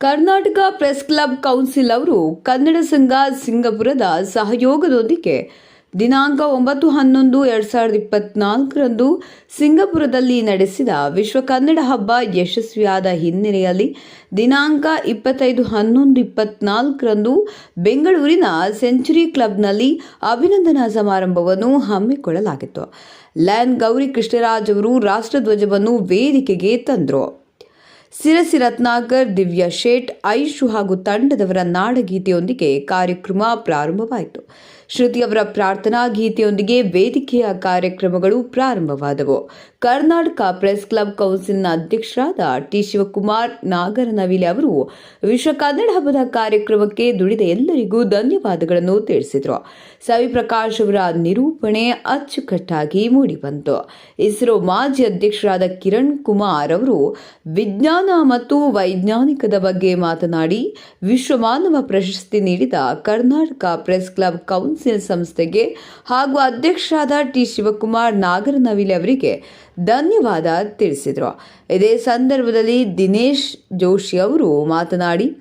Karnataka press club council ಅವರು ಕನ್ನಡ ಸಂಘ ಸಿಂಗಪುರದ ಸಹಯೋಗದೊಂದಿಗೆ ದಿನಾಂಕ ಒಂಬತ್ತು ಹನ್ನೊಂದು ಎರಡು ಸಾವಿರದ ಇಪ್ಪತ್ನಾಲ್ಕರಂದು ಸಿಂಗಪುರದಲ್ಲಿ ನಡೆಸಿದ ವಿಶ್ವ ಕನ್ನಡ ಹಬ್ಬ ಯಶಸ್ವಿಯಾದ ಹಿನ್ನೆಲೆಯಲ್ಲಿ ದಿನಾಂಕ ಇಪ್ಪತ್ತೈದು ಹನ್ನೊಂದು ಇಪ್ಪತ್ನಾಲ್ಕರಂದು ಬೆಂಗಳೂರಿನ ಸೆಂಚುರಿ ಕ್ಲಬ್ನಲ್ಲಿ ಅಭಿನಂದನಾ ಸಮಾರಂಭವನ್ನು ಹಮ್ಮಿಕೊಳ್ಳಲಾಗಿತ್ತು. ಲ್ಯಾನ್ ಗೌರಿ ಕೃಷ್ಣರಾಜ್ ಅವರು ರಾಷ್ಟ್ರಧ್ವಜವನ್ನು ವೇದಿಕೆಗೆ ತಂದರು. ಸಿರಸಿ ರತ್ನಾಕರ್, ದಿವ್ಯಾ ಶೇಟ್, ಐಶು ಹಾಗೂ ತಂಡದವರ ನಾಡಗೀತೆಯೊಂದಿಗೆ ಕಾರ್ಯಕ್ರಮ ಪ್ರಾರಂಭವಾಯಿತು. ಶ್ರುತಿಯವರ ಪ್ರಾರ್ಥನಾ ಗೀತೆಯೊಂದಿಗೆ ವೇದಿಕೆಯ ಕಾರ್ಯಕ್ರಮಗಳು ಪ್ರಾರಂಭವಾದವು. ಕರ್ನಾಟಕ ಪ್ರೆಸ್ ಕ್ಲಬ್ ಕೌನ್ಸಿಲ್ನ ಅಧ್ಯಕ್ಷರಾದ ಟಿ ಶಿವಕುಮಾರ್ ನಾಗರನವಿಲೆ ಅವರು ವಿಶ್ವ ಕನ್ನಡ ಹಬ್ಬದ ಕಾರ್ಯಕ್ರಮಕ್ಕೆ ದುಡಿದ ಎಲ್ಲರಿಗೂ ಧನ್ಯವಾದಗಳನ್ನು ತಿಳಿಸಿದರು. ಸವಿ ಪ್ರಕಾಶ್ ಅವರ ನಿರೂಪಣೆ ಅಚ್ಚುಕಟ್ಟಾಗಿ ಮೂಡಿಬಂತು. ಇಸ್ರೋ ಮಾಜಿ ಅಧ್ಯಕ್ಷರಾದ ಕಿರಣ್ ಕುಮಾರ್ ಅವರು ವಿಜ್ಞಾನ ಮತ್ತು ವೈಜ್ಞಾನಿಕದ ಬಗ್ಗೆ ಮಾತನಾಡಿ, ವಿಶ್ವ ಮಾನವ ಪ್ರಶಸ್ತಿ ನೀಡಿದ ಕರ್ನಾಟಕ ಪ್ರೆಸ್ ಕ್ಲಬ್ ಕೌನ್ಸಿಲ್ ಸಂಸ್ಥೆಗೆ ಹಾಗೂ ಅಧ್ಯಕ್ಷರಾದ ಟಿ ಶಿವಕುಮಾರ್ ನಾಗರನವಿಲೆ ಅವರಿಗೆ ಧನ್ಯವಾದ ತಿಳಿಸಿದರು. ಇದೇ ಸಂದರ್ಭದಲ್ಲಿ ದಿನೇಶ್ ಜೋಶಿ ಅವರು ಮಾತನಾಡಿ,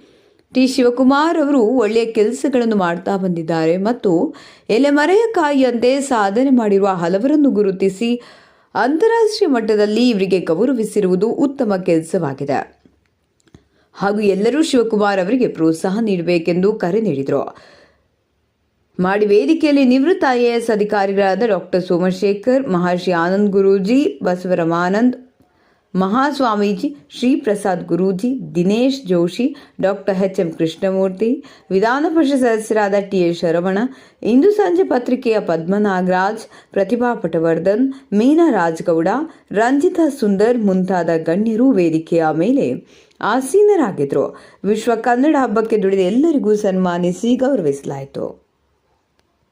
ಟಿ. ಶಿವಕುಮಾರ್ ಅವರು ಒಳ್ಳೆಯ ಕೆಲಸಗಳನ್ನು ಮಾಡ್ತಾ ಬಂದಿದ್ದಾರೆ ಮತ್ತು ಎಲೆಮರೆಯ ಕಾಯಿಯಂತೆ ಸಾಧನೆ ಮಾಡಿರುವ ಹಲವರನ್ನು ಗುರುತಿಸಿ ಅಂತಾರಾಷ್ಟ್ರೀಯ ಮಟ್ಟದಲ್ಲಿ ಇವರಿಗೆ ಗೌರವಿಸಿರುವುದು ಉತ್ತಮ ಕೆಲಸವಾಗಿದೆ. ಹಾಗೂ ಎಲ್ಲರೂ ಶಿವಕುಮಾರ್ ಅವರಿಗೆ ಪ್ರೋತ್ಸಾಹ ನೀಡಬೇಕೆಂದು ಕರೆ ನೀಡಿದರು. ಮಾಡಿ ವೇದಿಕೆಯಲ್ಲಿ ನಿವೃತ್ತ ಐಎಎಸ್ ಅಧಿಕಾರಿಗಳಾದ doctor Somashekhar, Maharshi Anand Guruji, Basavaramanand, Mahaswamiji Shri Prasad Guruji, Dinesh Joshi, doctor H M Krishnamurthy, Vidhana Parishat ಸದಸ್ಯರಾದ ಟಿ ಎ ಶರವಣ, ಇಂದು ಸಂಜೆ ಪತ್ರಿಕೆಯ ಪದ್ಮನಾಗರಾಜ್, ಪ್ರತಿಭಾ ಪಟವರ್ಧನ್, ಮೀನಾ ರಾಜ್ಗೌಡ, ರಂಜಿತಾ ಸುಂದರ್ ಮುಂತಾದ ಗಣ್ಯರು ವೇದಿಕೆಯ ಮೇಲೆ ಆಸೀನರಾಗಿದ್ದರು. ವಿಶ್ವ ಕನ್ನಡ ಹಬ್ಬಕ್ಕೆ ದುಡಿದ ಎಲ್ಲರಿಗೂ ಸನ್ಮಾನಿಸಿ ಗೌರವಿಸಲಾಯಿತು.